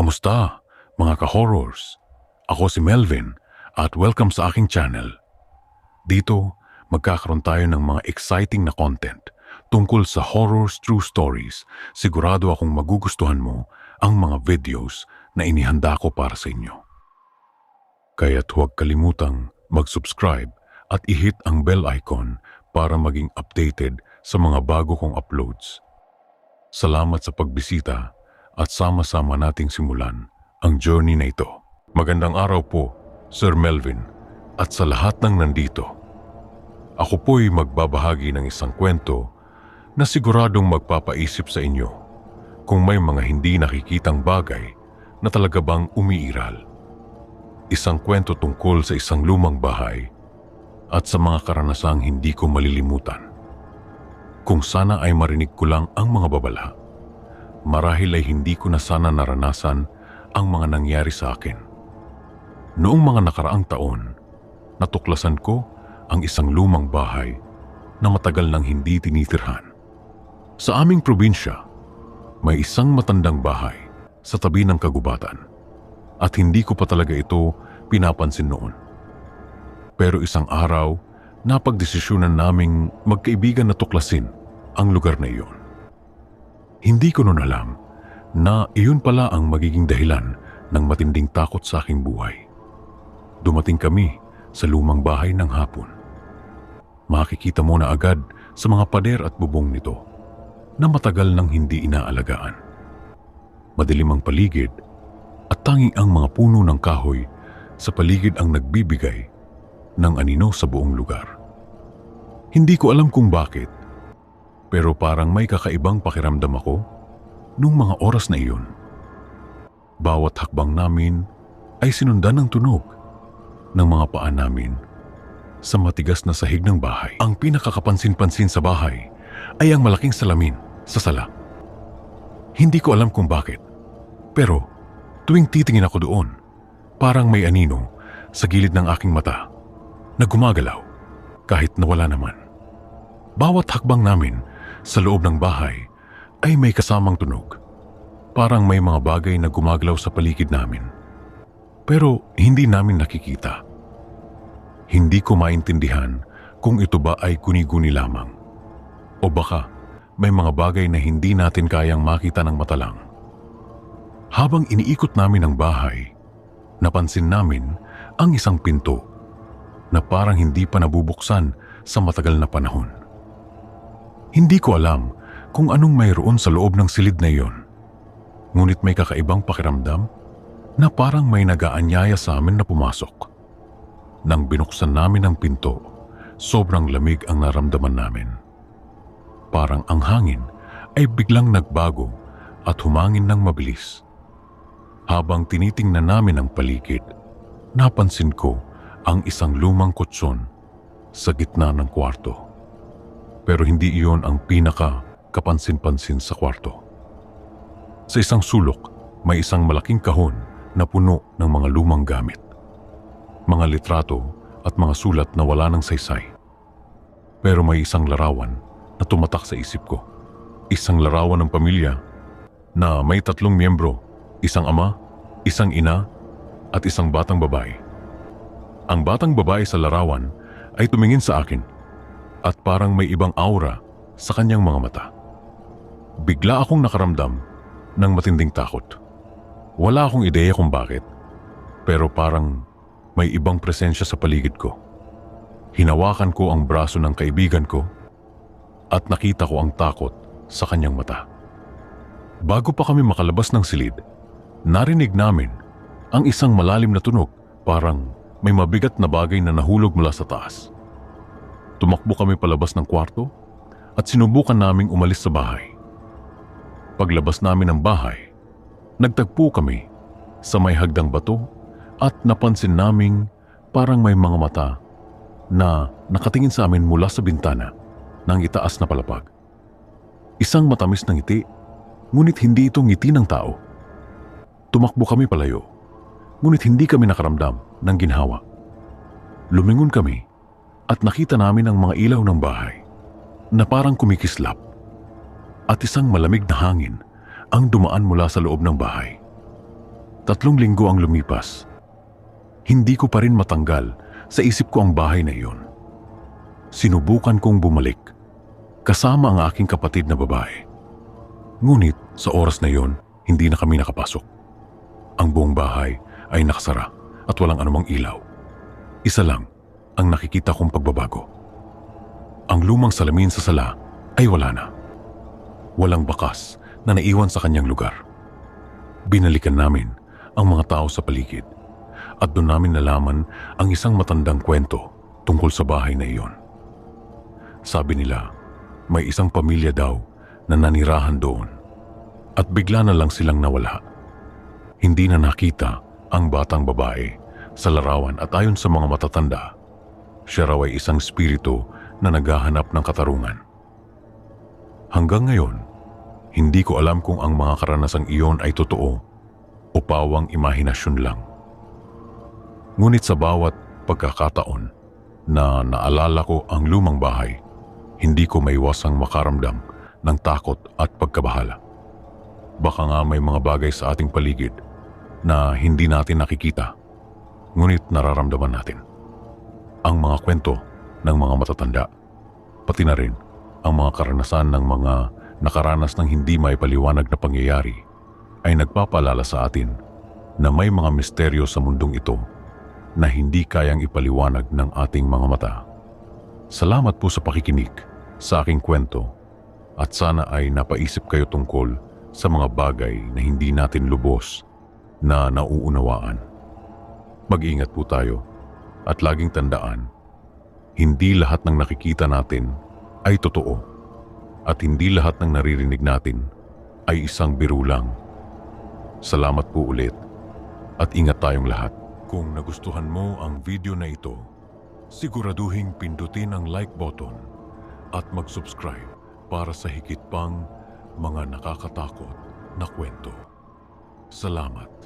Kamusta, mga ka-horrors? Ako si Melvin at welcome sa aking channel. Dito, magkakaroon tayo ng mga exciting na content tungkol sa horrors true stories. Sigurado akong magugustuhan mo ang mga videos na inihanda ko para sa inyo. Kaya't huwag kalimutang mag-subscribe at i-hit ang bell icon para maging updated sa mga bago kong uploads. Salamat sa pagbisita at sama-sama nating simulan ang journey na ito. Magandang araw po, Sir Melvin, at sa lahat ng nandito. Ako po'y magbabahagi ng isang kwento na siguradong magpapaisip sa inyo kung may mga hindi nakikitang bagay na talaga bang umiiral. Isang kwento tungkol sa isang lumang bahay at sa mga karanasang hindi ko malilimutan. Kung sana ay marinig ko lang ang mga babala, marahil ay hindi ko na sana naranasan ang mga nangyari sa akin. Noong mga nakaraang taon, natuklasan ko ang isang lumang bahay na matagal nang hindi tinitirhan. Sa aming probinsya, may isang matandang bahay sa tabi ng kagubatan at hindi ko pa talaga ito pinapansin noon. Pero isang araw, napagdesisyonan naming magkaibigan na tuklasin ang lugar na iyon. Hindi ko noon alam na iyon pala ang magiging dahilan ng matinding takot sa aking buhay. Dumating kami sa lumang bahay ng hapon. Makikita mo na agad sa mga pader at bubong nito na matagal nang hindi inaalagaan. Madilim ang paligid at tanging ang mga puno ng kahoy sa paligid ang nagbibigay ng anino sa buong lugar. Hindi ko alam kung bakit, pero parang may kakaibang pakiramdam ako nung mga oras na iyon. Bawat hakbang namin ay sinundan ng tunog ng mga paa namin sa matigas na sahig ng bahay. Ang pinakakapansin-pansin sa bahay ay ang malaking salamin sa sala. Hindi ko alam kung bakit, pero tuwing titingin ako doon, parang may anino sa gilid ng aking mata na gumagalaw kahit nawala naman. Bawat hakbang namin sa loob ng bahay ay may kasamang tunog. Parang may mga bagay na gumagalaw sa paligid namin. Pero hindi namin nakikita. Hindi ko maintindihan kung ito ba ay guni-guni lamang. O baka may mga bagay na hindi natin kayang makita ng mata lang. Habang iniikot namin ang bahay, napansin namin ang isang pinto na parang hindi pa nabubuksan sa matagal na panahon. Hindi ko alam kung anong mayroon sa loob ng silid na iyon. Ngunit may kakaibang pakiramdam na parang may nagaanyaya sa amin na pumasok. Nang binuksan namin ang pinto, sobrang lamig ang naramdaman namin. Parang ang hangin ay biglang nagbago at humangin ng mabilis. Habang tinitingnan namin ang paligid, napansin ko ang isang lumang kutsyon sa gitna ng kwarto. Pero hindi iyon ang pinaka kapansin-pansin sa kwarto. Sa isang sulok, may isang malaking kahon na puno ng mga lumang gamit. Mga litrato at mga sulat na wala ng saysay. Pero may isang larawan na tumatak sa isip ko. Isang larawan ng pamilya na may tatlong miyembro, isang ama, isang ina, at isang batang babae. Ang batang babae sa larawan ay tumingin sa akin at parang may ibang aura sa kanyang mga mata. Bigla akong nakaramdam ng matinding takot. Wala akong ideya kung bakit, pero parang may ibang presensya sa paligid ko. Hinawakan ko ang braso ng kaibigan ko at nakita ko ang takot sa kanyang mata. Bago pa kami makalabas ng silid, narinig namin ang isang malalim na tunog parang may mabigat na bagay na nahulog mula sa taas. Tumakbo kami palabas ng kwarto at sinubukan naming umalis sa bahay. Paglabas namin ng bahay, nagtagpo kami sa may hagdang bato at napansin naming parang may mga mata na nakatingin sa amin mula sa bintana ng itaas na palapag. Isang matamis na ngiti, ngunit hindi ito ngiti ng tao. Tumakbo kami palayo, ngunit hindi kami nakaramdam ng ginhawa. Lumingon kami at nakita namin ang mga ilaw ng bahay na parang kumikislap at isang malamig na hangin ang dumaan mula sa loob ng bahay. tatlong linggo ang lumipas. Hindi ko pa rin matanggal sa isip ko ang bahay na iyon. Sinubukan kong bumalik kasama ang aking kapatid na babae. Ngunit sa oras na iyon, hindi na kami nakapasok. Ang buong bahay ay nakasara at walang anumang ilaw. Isa lang ang nakikita kong pagbabago. Ang lumang salamin sa sala ay wala na. Walang bakas na naiwan sa kanyang lugar. Binalikan namin ang mga tao sa paligid at doon namin nalaman ang isang matandang kwento tungkol sa bahay na iyon. Sabi nila, may isang pamilya daw na nanirahan doon at bigla na lang silang nawala. Hindi na nakita ang batang babae sa larawan at ayon sa mga matatanda, siya raw ay isang spirito na naghahanap ng katarungan. Hanggang ngayon, hindi ko alam kung ang mga karanasang iyon ay totoo o pawang imahinasyon lang. Ngunit sa bawat pagkakataon na naalala ko ang lumang bahay, hindi ko maiwasang makaramdam ng takot at pagkabahala. Baka nga may mga bagay sa ating paligid na hindi natin nakikita, ngunit nararamdaman natin. Ang mga kwento ng mga matatanda, pati na rin ang mga karanasan ng mga nakaranas ng hindi may paliwanag na pangyayari ay nagpapalala sa atin na may mga misteryo sa mundong ito na hindi kayang ipaliwanag ng ating mga mata. Salamat po sa pakikinig sa aking kwento at sana ay napaisip kayo tungkol sa mga bagay na hindi natin lubos na nauunawaan. Mag-ingat po tayo at laging tandaan, hindi lahat ng nakikita natin ay totoo at hindi lahat ng naririnig natin ay isang biro lang. Salamat po ulit at ingat tayong lahat. Kung nagustuhan mo ang video na ito, siguraduhin pindutin ang like button at mag-subscribe para sa higit pang mga nakakatakot na kwento. Salamat.